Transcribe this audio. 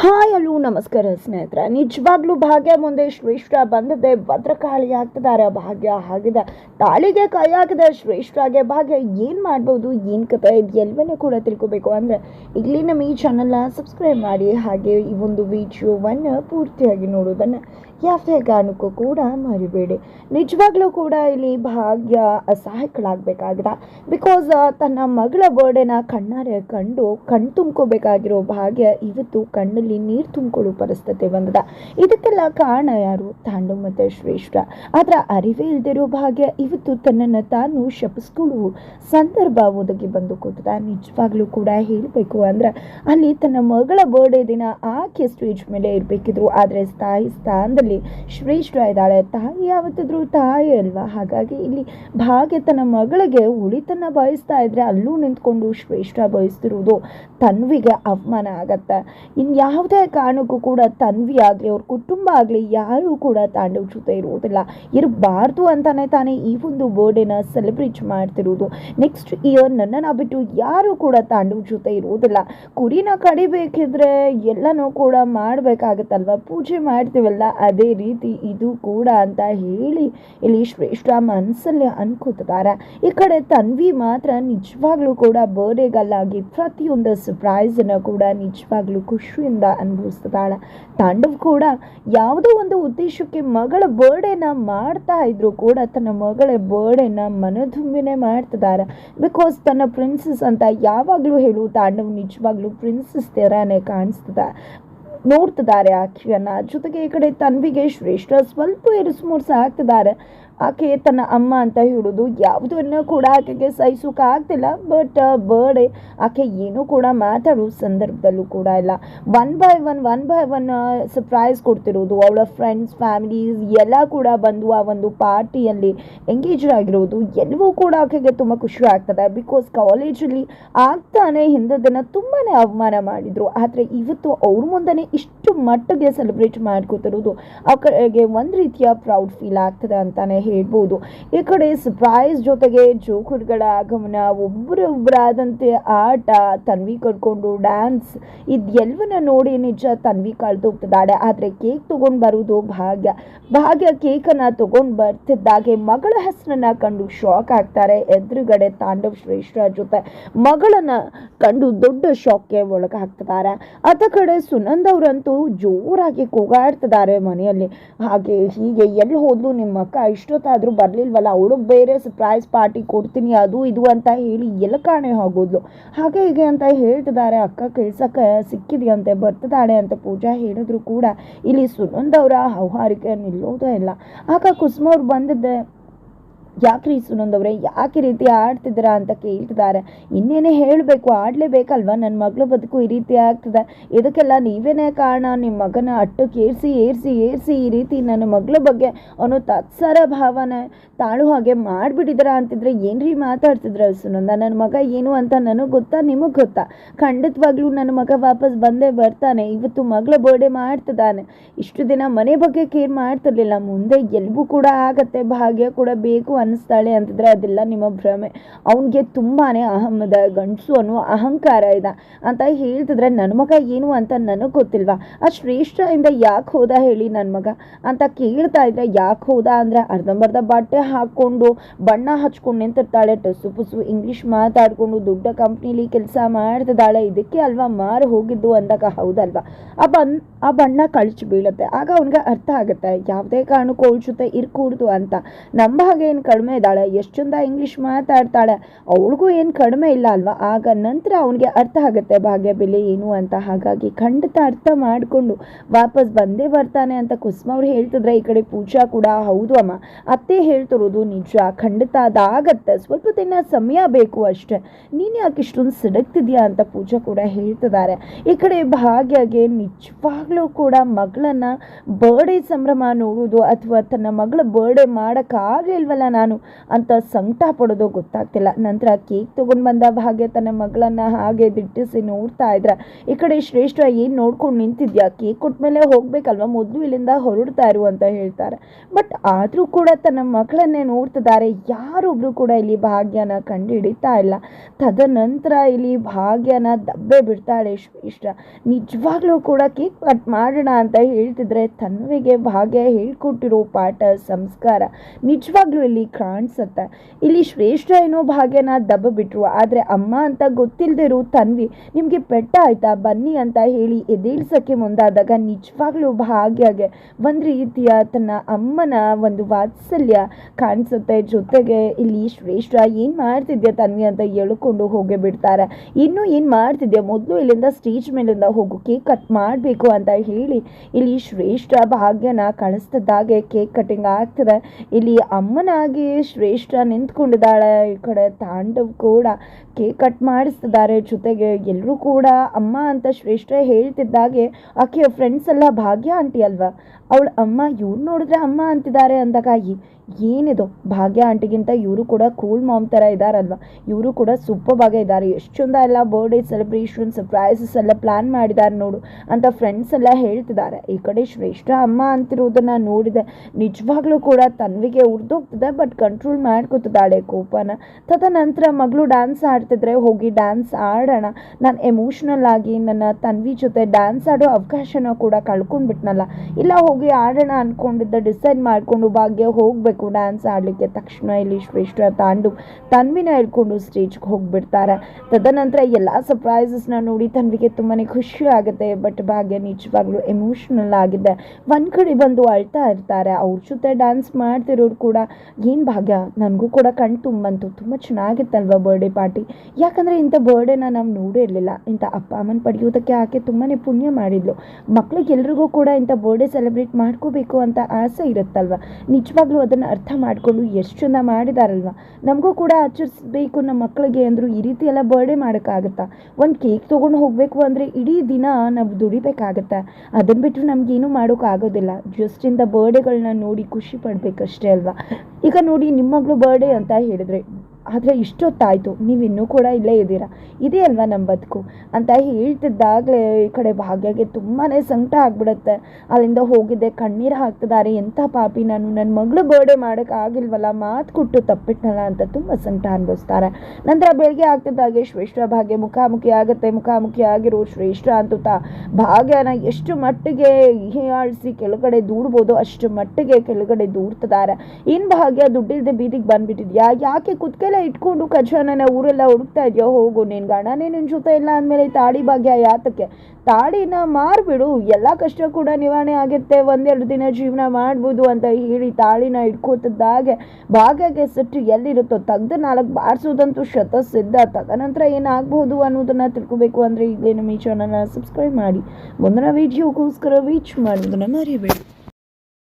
Hi ಅಲ್ಲೂ, ನಮಸ್ಕಾರ ಸ್ನೇಹಿತರೆ. ನಿಜವಾಗ್ಲೂ ಭಾಗ್ಯ ಮುಂದೆ ಶ್ರೇಷ್ಠ ಬಂದದ್ದೇ ಭದ್ರಕಾಳಿ ಆಗ್ತಿದ್ದಾರೆ. ಭಾಗ್ಯ ಆಗಿದೆ. ತಾಳಿಗೆ ಕೈ ಹಾಕಿದ ಶ್ರೇಷ್ಠಗೆ ಭಾಗ್ಯ ಏನು ಮಾಡ್ಬೋದು? ಏನು ಕಥೆ ಇದು ಎಲ್ಲವನ್ನೂ ಕೂಡ ತಿಳ್ಕೊಬೇಕು. ಅಂದರೆ ಇಲ್ಲಿ ನಮ್ಮ ಈ ಚಾನಲ್ನ ಸಬ್ಸ್ಕ್ರೈಬ್ ಮಾಡಿ. ಹಾಗೆ ಈ ಒಂದು ವಿಡಿಯೋವನ್ನು ಪೂರ್ತಿಯಾಗಿ ನೋಡೋದನ್ನು ಯಾವುದೇ ಗಾನಕ್ಕೂ ಕೂಡ ಮರಿಬೇಡಿ. ನಿಜವಾಗ್ಲೂ ಕೂಡ ಇಲ್ಲಿ ಭಾಗ್ಯ ಅಸಹಾಯಕಳಾಗಬೇಕಾಗಿದೆ ಬಿಕಾಸ್ ತನ್ನ ಮಗಳ ಬರ್ಡೇನ ಕಣ್ಣಾರೆ ಕಂಡು ಕಣ್ ತುಂಬ್ಕೋಬೇಕಾಗಿರೋ ಭಾಗ್ಯ ಇವತ್ತು ಕಣ್ಣಲ್ಲಿ ನೀರು ತುಂಬಿಕೊಳ್ಳೋ ಪರಿಸ್ಥಿತಿ ಬಂದದ. ಇದಕ್ಕೆಲ್ಲ ಕಾರಣ ಯಾರು? ತಾಂಡು ಮತ್ತು ಶ್ರೇಷ್ಠ. ಆದ್ರೆ ಅರಿವೇ ಇಲ್ದಿರೋ ಭಾಗ್ಯ ಇವತ್ತು ತನ್ನನ್ನು ತಾನು ಶಪಿಸ್ಕೊಳ್ಳುವ ಸಂದರ್ಭ ಒದಗಿ ಬಂದು ಕೂತದ. ನಿಜವಾಗ್ಲೂ ಕೂಡ ಹೇಳಬೇಕು ಅಂದ್ರೆ, ಅಲ್ಲಿ ತನ್ನ ಮಗಳ ಬರ್ಡೇ ದಿನ ಆಕೆ ಸ್ಟೇಜ್ ಮೇಲೆ ಇರಬೇಕಿದ್ರು. ಆದರೆ ಸ್ಥಾಯಿ ಸ್ಥಾನದಲ್ಲಿ ಶ್ರೇಷ್ಠ ಇದ್ದಾಳೆ. ತಾಯಿ ಯಾವತ್ತಿದ್ರು ತಾಯಿ ಅಲ್ವಾ? ಹಾಗಾಗಿ ಇಲ್ಲಿ ಭಾಗ್ಯ ತನ್ನ ಮಗಳಿಗೆ ಉಳಿತನ್ನ ಬಯಸ್ತಾ ಇದ್ರೆ ಅಲ್ಲೂ ನಿಂತ್ಕೊಂಡು ಶ್ರೇಷ್ಠ ಬಯಸ್ತಿರುವುದು ತನ್ವಿಗೆ ಅವಮಾನ ಆಗತ್ತೆ. ಇನ್ನು ಯಾವುದೇ ಕಾರಣಕ್ಕೂ ಕೂಡ ತನ್ವಿ ಆಗಲಿ, ಅವ್ರ ಕುಟುಂಬ ಆಗಲಿ ಯಾರೂ ಕೂಡ ತಾಂಡವ್ ಜೊತೆ ಇರುವುದಿಲ್ಲ ಇರಬಾರ್ದು ಅಂತಾನೆ ತಾನೇ ಈ ಒಂದು ಬರ್ಡೇನ ಸೆಲೆಬ್ರೇಟ್ ಮಾಡ್ತಿರೋದು. ನೆಕ್ಸ್ಟ್ ಇಯರ್ ನನ್ನನ್ನು ಬಿಟ್ಟು ಯಾರೂ ಕೂಡ ತಾಂಡವ್ ಜೊತೆ ಇರುವುದಿಲ್ಲ ಕುರಿನ ಕಡಿಬೇಕಿದ್ರೆ ಎಲ್ಲನೂ ಕೂಡ ಮಾಡಬೇಕಾಗತ್ತಲ್ವ? ಪೂಜೆ ಮಾಡ್ತೀವಲ್ಲ, ಅದೇ ರೀತಿ ಇದು ಕೂಡ ಅಂತ ಹೇಳಿ ಇಲ್ಲಿ ಶ್ರೇಷ್ಠ ಮನಸ್ಸಲ್ಲಿ ಅನ್ಕೋತಾರೆ ಈ ಕಡೆ ತನ್ವಿ ಮಾತ್ರ ನಿಜವಾಗ್ಲೂ ಕೂಡ ಬೋರೆಗಲ್ಲಾಗಿ ಪ್ರತಿಯೊಂದು ಸರ್ಪ್ರೈಸನ್ನು ಕೂಡ ನಿಜವಾಗ್ಲೂ ಖುಷಿಯಿಂದ ಅನುಭವಿಸ್ತಾಳೆ ತಾಂಡವ್ ಕೂಡ ಯಾವುದೋ ಒಂದು ಉದ್ದೇಶಕ್ಕೆ ಮಗಳ ಬರ್ಡೇನ ಮಾಡ್ತಾ ಇದ್ರು ಕೂಡ ತನ್ನ ಮಗಳ ಬರ್ಡೇನ ಮನದುಂಬಿನೇ ಮಾಡ್ತಿದ್ದಾರೆ. ಬಿಕಾಸ್ ತನ್ನ ಪ್ರಿನ್ಸಸ್ ಅಂತ ಯಾವಾಗಲೂ ಹೇಳು, ತಾಂಡವ್ ನಿಜವಾಗ್ಲೂ ಪ್ರಿನ್ಸಸ್ ತೆರನೇ ಕಾಣಿಸ್ತದೆ. ನೋಡ್ತಿದ್ದಾರೆ ಆಕಿಯನ್ನ ಜೊತೆಗೆ ಈ ಕಡೆ ತನ್ವಿಗೆ ಶ್ರೇಷ್ಠ ಸ್ವಲ್ಪ ಇರಿಸುಮುರ್ಸ ಆಗ್ತಿದ್ದಾರೆ. ಆಕೆ ತನ್ನ ಅಮ್ಮ ಅಂತ ಹೇಳೋದು. ಯಾವುದನ್ನು ಕೂಡ ಆಕೆಗೆ ಸಹಿಸೋಕೆ ಆಗ್ತಿಲ್ಲ. ಬಟ್ ಬರ್ಡೇ ಆಕೆ ಏನೂ ಕೂಡ ಮಾತಾಡೋ ಸಂದರ್ಭದಲ್ಲೂ ಕೂಡ ಇಲ್ಲ. One by one one by one surprise ಕೊಡ್ತಿರೋದು. ಅವಳ ಫ್ರೆಂಡ್ಸ್ ಫ್ಯಾಮಿಲೀಸ್ ಎಲ್ಲ ಕೂಡ ಬಂದು ಆ ಒಂದು ಪಾರ್ಟಿಯಲ್ಲಿ ಎಂಗೇಜ್ ಆಗಿರೋದು. ಎಲ್ಲವೂ ಕೂಡ ಆಕೆಗೆ ತುಂಬ ಖುಷಿ ಆಗ್ತದೆ. ಬಿಕಾಸ್ ಕಾಲೇಜಲ್ಲಿ ಆಗ್ತಾನೆ ಹಿಂದದನ್ನು ದಿನ ತುಂಬಾ ಅವಮಾನ ಮಾಡಿದರು. ಆದರೆ ಇವತ್ತು ಅವ್ರ ಮುಂದೆ ಇಷ್ಟು ಮಟ್ಟಿಗೆ ಸೆಲೆಬ್ರೇಟ್ ಮಾಡ್ಕೋತಿರೋದು ಆ ಕಡೆಗೆ ಒಂದು ರೀತಿಯ ಪ್ರೌಡ್ ಫೀಲ್ ಆಗ್ತದೆ ಅಂತಾನೆ ಹೇಳ್ಬೋದು. ಈ ಕಡೆ ಸರ್ಪ್ರೈಸ್ ಜೊತೆಗೆ ಜೋಕರ್ಗಳ ಆಗಮನ ಒಬ್ಬರೊಬ್ಬರಾದಂತೆ ಆಟ, ತನ್ವಿ ಕರ್ಕೊಂಡು ಡ್ಯಾನ್ಸ್ ಇದೆಲ್ಲವನ್ನ ನೋಡಿ ನಿಜ ತನ್ವಿ ಕಳೆದು ಹೋಗ್ತಿದ್ದಾಳೆ. ಆದರೆ ಕೇಕ್ ತೊಗೊಂಡು ಬರೋದು ಭಾಗ್ಯ. ಭಾಗ್ಯ ಕೇಕನ್ನು ತೊಗೊಂಡು ಬರ್ತಿದ್ದಾಗೆ ಮಗಳ ಹೆಸರನ್ನು ಕಂಡು ಶಾಕ್ ಆಗ್ತಾರೆ. ಎದುರುಗಡೆ ತಾಂಡವ್ ಶ್ರೇಷ್ಠ ಜೊತೆ ಮಗಳನ್ನ ಕಂಡು ದೊಡ್ಡ ಶಾಕ್ಗೆ ಒಳಗಾಗ್ತಿದ್ದಾರೆ. ಆತ ಕಡೆ ಸುನಂದ್ ಅವರಂತೂ ಜೋರಾಗಿ ಕೂಗಾಡ್ತಿದ್ದಾರೆ ಮನೆಯಲ್ಲಿ. ಹಾಗೆ ಹೀಗೆ ಎಲ್ಲಿ ಹೋದ್ಲು ನಿಮ್ಮ ಅಕ್ಕ? ಇಷ್ಟೊತ್ತಾದರೂ ಬರಲಿಲ್ವಲ್ಲ? ಅವಳು ಬೇರೆ ಸರ್ಪ್ರೈಸ್ ಪಾರ್ಟಿ ಕೊಡ್ತೀನಿ, ಅದು ಇದು ಅಂತ ಹೇಳಿ ಎಲ್ಲ ಕಾಣೆ ಹೋಗೋದ್ಲು? ಹಾಗೆ ಹೀಗೆ ಅಂತ ಹೇಳ್ತಿದ್ದಾರೆ. ಅಕ್ಕ ಕೆಲ್ಸಕ್ಕೆ ಸಿಕ್ಕಿದೆಯಂತೆ, ಬರ್ತಿದ್ದಾಳೆ ಅಂತ ಪೂಜಾ ಹೇಳಿದ್ರು ಕೂಡ ಇಲ್ಲಿ ಸುನಂದವರ ಹೌಹಾರಿಕೆ ನಿಲ್ಲೋದೇ ಇಲ್ಲ. ಆಗ ಕುಸುಮ ಅವ್ರು ಬಂದಿದ್ದೆ. ಯಾಕ್ರಿ ಸುನಂದ ಅವರೇ, ಯಾಕೆ ರೀತಿ ಆಡ್ತಿದ್ದೀರಾ ಅಂತ ಕೇಳ್ತಿದ್ದಾರೆ. ಇನ್ನೇನೇ ಹೇಳಬೇಕು, ಆಡಲೇಬೇಕಲ್ವಾ? ನನ್ನ ಮಗಳ ಬದುಕು ಈ ರೀತಿ ಆಗ್ತದೆ. ಇದಕ್ಕೆಲ್ಲ ನೀವೇನೇ ಕಾರಣ? ನಿಮ್ಮ ಮಗನ ಅಟ್ಟಕ್ಕೆ ಏರಿಸಿ ಏರಿಸಿ ಏರಿಸಿ ಈ ರೀತಿ ನನ್ನ ಮಗಳ ಬಗ್ಗೆ ಅವನು ತತ್ಸರ ಭಾವನೆ ತಾಳು ಹಾಗೆ ಮಾಡಿಬಿಟ್ಟಿದ್ರ ಅಂತಿದ್ರೆ ಏನ್ರಿ ಮಾತಾಡ್ತಿದ್ರ ಸುನಂದ? ನನ್ನ ಮಗ ಏನು ಅಂತ ನನಗೆ ಗೊತ್ತಾ? ನಿಮಗೆ ಗೊತ್ತಾ? ಖಂಡಿತವಾಗ್ಲೂ ನನ್ನ ಮಗ ವಾಪಸ್ ಬಂದೇ ಬರ್ತಾನೆ. ಇವತ್ತು ಮಗಳ ಬರ್ಡೇ ಮಾಡ್ತಿದ್ದಾನೆ. ಇಷ್ಟು ದಿನ ಮನೆ ಬಗ್ಗೆ ಕೇರ್ ಮಾಡ್ತಿರ್ಲಿಲ್ಲ. ಮುಂದೆ ಎಲ್ಗೂ ಕೂಡ ಆಗತ್ತೆ. ಭಾಗ್ಯ ಕೂಡ ಬೇಕು ಅನ್ನಿಸ್ತಾಳೆ ಅಂತಿದ್ರೆ ಅದೆಲ್ಲ ನಿಮ್ಮ ಭ್ರಮೆ. ಅವನಿಗೆ ತುಂಬಾನೇ ಅಹಮದ ಗಂಡಸು ಅನ್ನುವ ಅಹಂಕಾರ ಇದೆ. ಅಂತ ಹೇಳ್ತಿದ್ರೆ ನನ್ನ ಮಗ ಏನು ಅಂತ ನನಗೆ ಗೊತ್ತಿಲ್ವಾ? ಆ ಶ್ರೇಷ್ಠದಿಂದ ಯಾಕೆ ಹೋದ ಹೇಳಿ ನನ್ನ ಮಗ? ಅಂತ ಕೇಳ್ತಾ ಇದ್ರೆ ಯಾಕೆ ಹೋದ ಅಂದರೆ ಅರ್ಧಂಬರ್ಧ ಬಟ್ಟೆ ಹಾಕ್ಕೊಂಡು, ಬಣ್ಣ ಹಚ್ಕೊಂಡು ನಿಂತಿರ್ತಾಳೆ. ಟಸು ಪುಸು ಇಂಗ್ಲಿಷ್ ಮಾತಾಡ್ಕೊಂಡು ದೊಡ್ಡ ಕಂಪ್ನಿಲಿ ಕೆಲಸ ಮಾಡ್ತಿದ್ದಾಳೆ. ಇದಕ್ಕೆ ಅಲ್ವಾ ಮಾರು ಹೋಗಿದ್ದು ಅಂದಾಗ ಹೌದಲ್ವಾ? ಆ ಬನ್, ಆ ಬಣ್ಣ ಕಳಚಿ ಬೀಳುತ್ತೆ. ಆಗ ಅವನಿಗೆ ಅರ್ಥ ಆಗುತ್ತೆ. ಯಾವುದೇ ಕಾರಣಕ್ಕೂ ಅವಳ ಜೊತೆ ಇರ್ಕೂಡ್ದು ಅಂತ. ನಮ್ಮ ಹಾಗೆ ಏನು ಕಡಿಮೆ ಇದ್ದಾಳೆ. ಎಷ್ಟು ಚಂದ ಇಂಗ್ಲೀಷ್ ಮಾತಾಡ್ತಾಳೆ. ಅವಳಿಗೂ ಏನು ಕಡಿಮೆ ಇಲ್ಲ ಅಲ್ವಾ? ಆಗ ನಂತರ ಅವನಿಗೆ ಅರ್ಥ ಆಗುತ್ತೆ. ಭಾಗ್ಯ ಬೆಲೆ ಏನು ಅಂತ. ಹಾಗಾಗಿ ಖಂಡಿತ ಅರ್ಥ ಮಾಡಿಕೊಂಡು ವಾಪಸ್ ಬಂದೇ ಬರ್ತಾನೆ ಅಂತ ಕುಸುಮ ಅವ್ರು ಹೇಳ್ತಿದ್ರೆ, ಈ ಕಡೆ ಪೂಜಾ ಕೂಡ ಹೌದು ಅಮ್ಮ. ಅತ್ತೆ ಹೇಳ್ತಿರೋದು ನಿಜ. ಖಂಡಿತ ಅದಾಗತ್ತೆ. ಸ್ವಲ್ಪ ದಿನ ಸಮಯ ಬೇಕು ಅಷ್ಟೇ. ನೀನು ಯಾಕೆ ಇಷ್ಟೊಂದು ಸಿಡಕ್ತಿದ್ಯಾ ಅಂತ ಪೂಜಾ ಕೂಡ ಹೇಳ್ತಿದ್ದಾರೆ. ಈ ಕಡೆ ಭಾಗ್ಯಗೆ ನಿಜವಾಗ್ಲೂ ಕೂಡ ಮಗಳನ್ನ ಬರ್ಡೇ ಸಂಭ್ರಮ ನೋಡೋದು ಅಥವಾ ತನ್ನ ಮಗಳ ಬರ್ಡೇ ಮಾಡೋಕ್ಕಾಗಲಿಲ್ವಲ್ಲ ನಾನು ಅಂತ ಸಂಕಟ ಪಡೋದು ಗೊತ್ತಾಗ್ತಿಲ್ಲ. ನಂತರ ಕೇಕ್ ತೊಗೊಂಡು ಬಂದ ಭಾಗ್ಯ ತನ್ನ ಮಗಳನ್ನ ಹಾಗೆ ದಿಟ್ಟಿಸಿ ನೋಡ್ತಾ ಇದ್ರ. ಈ ಕಡೆ ಶ್ರೇಷ್ಠ ಏನು ನೋಡ್ಕೊಂಡು ನಿಂತಿದ್ಯಾ? ಕೇಕ್ ಕೊಟ್ಮೇಲೆ ಹೋಗ್ಬೇಕಲ್ವಾ? ಮೊದಲು ಇಲ್ಲಿಂದ ಹೊರಡ್ತಾ ಇರು ಅಂತ ಹೇಳ್ತಾರೆ. ಬಟ್ ಆದರೂ ಕೂಡ ತನ್ನ ಮಗಳನ್ನೇ ನೋಡ್ತಿದ್ದಾರೆ. ಯಾರೊಬ್ರು ಕೂಡ ಇಲ್ಲಿ ಭಾಗ್ಯನ ಕಂಡು ಹಿಡಿತಾ ಇಲ್ಲ. ತದನಂತರ ಇಲ್ಲಿ ಭಾಗ್ಯನ ದಬ್ಬೆ ಬಿಡ್ತಾಳೆ ಶ್ರೇಷ್ಠ. ನಿಜವಾಗ್ಲೂ ಕೂಡ ಕೇಕ್ ಕಟ್ ಮಾಡೋಣ ಅಂತ ಹೇಳ್ತಿದ್ರೆ ತನ್ವಿಗೆ ಭಾಗ್ಯ ಹೇಳ್ಕೊಟ್ಟಿರೋ ಪಾಠ ಸಂಸ್ಕಾರ. ನಿಜವಾಗ್ಲೂ ಇಲ್ಲಿ ಕಾಣಿಸುತ್ತೆ. ಇಲ್ಲಿ ಶ್ರೇಷ್ಠ ಏನೋ ಭಾಗ್ಯನ ದಬ್ಬ ಬಿಟ್ರು. ಆದರೆ ಅಮ್ಮ ಅಂತ ಗೊತ್ತಿಲ್ಲದಿರೋ ತನ್ವಿ, ನಿಮಗೆ ಪೆಟ್ಟ ಆಯ್ತಾ? ಬನ್ನಿ ಅಂತ ಹೇಳಿ ಎದೇಳ್ಸೋಕ್ಕೆ ಮುಂದಾದಾಗ ನಿಜವಾಗ್ಲೂ ಭಾಗ್ಯಗೆ ಒಂದು ರೀತಿಯ ತನ್ನ ಅಮ್ಮನ ಒಂದು ವಾತ್ಸಲ್ಯ ಕಾಣಿಸುತ್ತೆ. ಜೊತೆಗೆ ಇಲ್ಲಿ ಶ್ರೇಷ್ಠ ಏನು ಮಾಡ್ತಿದ್ಯಾ ತನ್ವಿ ಅಂತ ಎಳ್ಕೊಂಡು ಹೋಗಿ ಬಿಡ್ತಾರೆ. ಇನ್ನೂ ಏನು ಮಾಡ್ತಿದ್ಯಾ? ಮೊದಲು ಇಲ್ಲಿಂದ ಸ್ಟೇಜ್ ಮೇಲಿಂದ ಹೋಗು. ಕೇಕ್ ಕಟ್ ಮಾಡಬೇಕು ಅಂತ ಹೇಳಿ ಇಲ್ಲಿ ಶ್ರೇಷ್ಠ ಭಾಗ್ಯನ ಕಳಿಸ್ತಿದ್ದಾಗೆ ಕೇಕ್ ಕಟಿಂಗ್ ಆಗ್ತದೆ. ಇಲ್ಲಿ ಅಮ್ಮನಾಗಿ ಶ್ರೇಷ್ಠ ನಿಂತ್ಕೊಂಡಿದ್ದಾಳೆ. ಈ ಕಡೆ ತಾಂಡವ್ ಕೂಡ ಕೇಕ್ ಕಟ್ ಮಾಡಿಸ್ತಿದ್ದಾರೆ. ಜೊತೆಗೆ ಎಲ್ಲರೂ ಕೂಡ ಅಮ್ಮ ಅಂತ ಶ್ರೇಷ್ಠ ಹೇಳ್ತಿದ್ದಾಗೆ, ಆಕೆಯ ಫ್ರೆಂಡ್ಸ್ ಎಲ್ಲ ಭಾಗ್ಯ ಆಂಟಿ ಅಲ್ವಾ? ಅವಳ, ಅಮ್ಮ, ಇವ್ರು ನೋಡಿದ್ರೆ ಅಮ್ಮ ಅಂತಿದ್ದಾರೆ ಅಂದಾಗ ಏನಿದು? ಭಾಗ್ಯ ಆಂಟಿಗಿಂತ ಇವರು ಕೂಡ ಕೂಲ್ ಮಾಮ್ ಥರ ಇದ್ದಾರಲ್ವ ಇವರು ಕೂಡ ಸೂಪರ್ ಆಗಿ ಇದ್ದಾರೆ. ಎಷ್ಟು ಚಂದ ಎಲ್ಲ ಬರ್ಡೇ ಸೆಲೆಬ್ರೇಷನ್ ಸರ್ಪ್ರೈಸಸ್ ಎಲ್ಲ ಪ್ಲ್ಯಾನ್ ಮಾಡಿದ್ದಾರೆ ನೋಡು ಅಂತ ಫ್ರೆಂಡ್ಸ್ ಎಲ್ಲ ಹೇಳ್ತಿದ್ದಾರೆ. ಈ ಕಡೆ ಶ್ರೇಷ್ಠ ಅಮ್ಮ ಅಂತಿರೋದನ್ನ ನೋಡಿದೆ. ನಿಜವಾಗ್ಲೂ ಕೂಡ ತನ್ವಿಗೆ ಉರ್ದೋಗ್ತದೆ ಬಟ್ ಕಂಟ್ರೋಲ್ ಮಾಡ್ಕೊತಿದ್ದಾಳೆ ಕೋಪನ. ತದನಂತರ ಮಗಳು ಡ್ಯಾನ್ಸ್ ಆಡ್ತಿದ್ರೆ ಹೋಗಿ ಡ್ಯಾನ್ಸ್ ಆಡೋಣ. ನಾನು ಎಮೋಷ್ನಲ್ ಆಗಿ ನನ್ನ ತನ್ವಿ ಜೊತೆ ಡ್ಯಾನ್ಸ್ ಆಡೋ ಅವಕಾಶನ ಕೂಡ ಕಳ್ಕೊಂಡ್ಬಿಟ್ನಲ್ಲ. ಇಲ್ಲ ಹೋಗಿ ಆಡೋಣ ಅಂದ್ಕೊಂಡಿದ್ದೆ ಡಿಸೈಡ್ ಮಾಡಿಕೊಂಡು ಭಾಗ್ಯ ಹೋಗಬೇಕು ಡ್ಯಾನ್ಸ್ ಆಡಲಿಕ್ಕೆ. ತಕ್ಷಣ ಇಲ್ಲಿ ಶ್ರೇಷ್ಠ ತಾಂಡು ತನ್ವಿನ ಹೇಳ್ಕೊಂಡು ಸ್ಟೇಜ್ಗೆ ಹೋಗಿಬಿಡ್ತಾರೆ. ತದನಂತರ ಎಲ್ಲ ಸರ್ಪ್ರೈಸಸ್ನ ನೋಡಿ ತನ್ವಿಗೆ ತುಂಬಾ ಖುಷಿ ಆಗುತ್ತೆ. ಬಟ್ ಭಾಗ್ಯ ನಿಜವಾಗ್ಲೂ ಎಮೋಷ್ನಲ್ ಆಗಿದೆ. ಒಂದು ಕಡೆ ಬಂದು ಅಳ್ತಾ ಇರ್ತಾರೆ. ಅವ್ರ ಜೊತೆ ಡ್ಯಾನ್ಸ್ ಮಾಡ್ತಿರೋರು ಕೂಡ ಭಾಗ್ಯ ನನಗೂ ಕೂಡ ಕಣ್ ತುಂಬಂತು. ತುಂಬ ಚೆನ್ನಾಗಿತ್ತಲ್ವ ಬರ್ಡೇ ಪಾರ್ಟಿ ಯಾಕಂದರೆ ಇಂಥ ಬರ್ಡೇನ ನಾವು ನೋಡೇ ಇರಲಿಲ್ಲ. ಇಂಥ ಅಪ್ಪ, ಅಮ್ಮನ ಪಡೆಯೋದಕ್ಕೆ ಆಕೆ ತುಂಬಾ ಪುಣ್ಯ ಮಾಡಿದ್ಲು. ಮಕ್ಳಿಗೆ ಎಲ್ರಿಗೂ ಕೂಡ ಇಂಥ ಬರ್ಡೇ ಸೆಲೆಬ್ರೇಟ್ ಮಾಡ್ಕೋಬೇಕು ಅಂತ ಆಸೆ ಇರುತ್ತಲ್ವ? ನಿಜವಾಗ್ಲೂ ಅದನ್ನು ಅರ್ಥ ಮಾಡಿಕೊಂಡು ಎಷ್ಟು ಚಂದ ಮಾಡಿದಾರಲ್ವ? ನಮಗೂ ಕೂಡ ಆಚರಿಸ್ಬೇಕು ನಮ್ಮ ಮಕ್ಕಳಿಗೆ ಅಂದರು ಈ ರೀತಿ ಎಲ್ಲ ಬರ್ಡೇ ಮಾಡೋಕ್ಕಾಗತ್ತಾ? ಒಂದು ಕೇಕ್ ತೊಗೊಂಡು ಹೋಗಬೇಕು ಅಂದರೆ ಇಡೀ ದಿನ ನಾವು ದುಡಿಬೇಕಾಗತ್ತೆ? ಅದನ್ನು ಬಿಟ್ಟರೆ ನಮಗೇನು ಮಾಡೋಕ್ಕಾಗೋದಿಲ್ಲ ಜಸ್ಟ್ ಇಂಥ ಬರ್ಡೇಗಳನ್ನ ನೋಡಿ ಖುಷಿ ಪಡಬೇಕಷ್ಟೇ ಅಲ್ವಾ? ಈಗ ನೋಡಿ ನಿಮ್ಮ ಮಗಳು ಬರ್ಡೇ ಅಂತ ಹೇಳಿದ್ರೆ. ಆದರೆ ಇಷ್ಟೊತ್ತಾಯಿತು, ನೀವು ಇನ್ನೂ ಕೂಡ ಇಲ್ಲೇ ಇದ್ದೀರಾ? ಇದೇ ಅಲ್ವಾ ನಮ್ಮ ಬದುಕು? ಅಂತ ಹೇಳ್ತಿದ್ದಾಗಲೇ ಈ ಕಡೆ ಭಾಗ್ಯಗೆ ತುಂಬಾ ಸಂಕಟ ಆಗ್ಬಿಡುತ್ತೆ. ಅಲ್ಲಿಂದ ಹೋಗಿದ್ದೆ, ಕಣ್ಣೀರು ಹಾಕ್ತಿದ್ದಾರೆ, ಎಂಥ ಪಾಪಿ ನಾನು? ನನ್ನ ಮಗಳು ಬರ್ಡೇ ಮಾಡೋಕ್ಕಾಗಿಲ್ವಲ್ಲ ಮಾತು ಕೊಟ್ಟು ತಪ್ಪಿಟ್ನಲ್ಲ ಅಂತ ತುಂಬ ಸಂಕಟ ಅನುಭವಿಸ್ತಾರೆ. ನಂತರ ಬೆಳಗ್ಗೆ ಆಗ್ತಿದ್ದಾಗೆ ಶ್ರೇಷ್ಠ ಭಾಗ್ಯ ಮುಖಾಮುಖಿ ಆಗುತ್ತೆ, ಮುಖಾಮುಖಿ ಆಗಿರೋ ಶ್ರೇಷ್ಠ ಅಂತ ಭಾಗ್ಯನ ಎಷ್ಟು ಮಟ್ಟಿಗೆ ಹೀಯಾಳಿಸಿ ಕೆಳಗಡೆ ದೂಡ್ಬೋದು, ಅಷ್ಟು ಮಟ್ಟಿಗೆ ಕೆಳಗಡೆ ದೂಡ್ತಿದ್ದಾರೆ. ಇನ್ನು ಭಾಗ್ಯ ದುಡ್ಡಿಲ್ಲದೆ ಬೀದಿಗೆ ಬಂದ್ಬಿಟ್ಟಿದ್ಯಾ? ಯಾಕೆ ಕುತ್ಕೆಲ್ಲ ಇಟ್ಕೊಂಡು ಖಜಾನನ ಊರೆಲ್ಲ ಹುಡುಕ್ತಾ ಇದೆಯೋ, ಹೋಗು ನಿನ್ನ ಗಣನೇ ನಿನ್ನ ಜೊತೆ ಇಲ್ಲ ಅಂದಮೇಲೆ ತಾಳಿ ಭಾಗ್ಯ ಯಾತಕ್ಕೆ? ತಾಳಿನ ಮಾರ್ಬಿಡು, ಎಲ್ಲ ಕಷ್ಟ ಕೂಡ ನಿವಾರಣೆ ಆಗುತ್ತೆ, ಒಂದೆರಡು ದಿನ ಜೀವನ ಮಾಡ್ಬೋದು ಅಂತ ಹೇಳಿ ತಾಳಿನ ಇಟ್ಕೋತಿದ್ದಾಗೆ ಭಾಗ್ಯಕ್ಕೆ ಸಿಟ್ಟು ಎಲ್ಲಿರುತ್ತೋ, ತೆಗ್ದು ನಾಲ್ಕು ಬಾರಿಸೋದಂತೂ ಶತ ಸಿದ್ಧ ತದನಂತರ ಏನಾಗಬಹುದು ಅನ್ನೋದನ್ನು ತಿಳ್ಕೊಬೇಕು ಅಂದರೆ ಈಗಲೇ ನಮ್ಮ ಈ ಚಾನಲ್ನ ಸಬ್ಸ್ಕ್ರೈಬ್ ಮಾಡಿ. ಮುಂದಿನ ವೀಡಿಯೋಗೋಸ್ಕರ ವೀಚ್ ಮಾಡೋದನ್ನು ಮರಿಬೇಡಿ.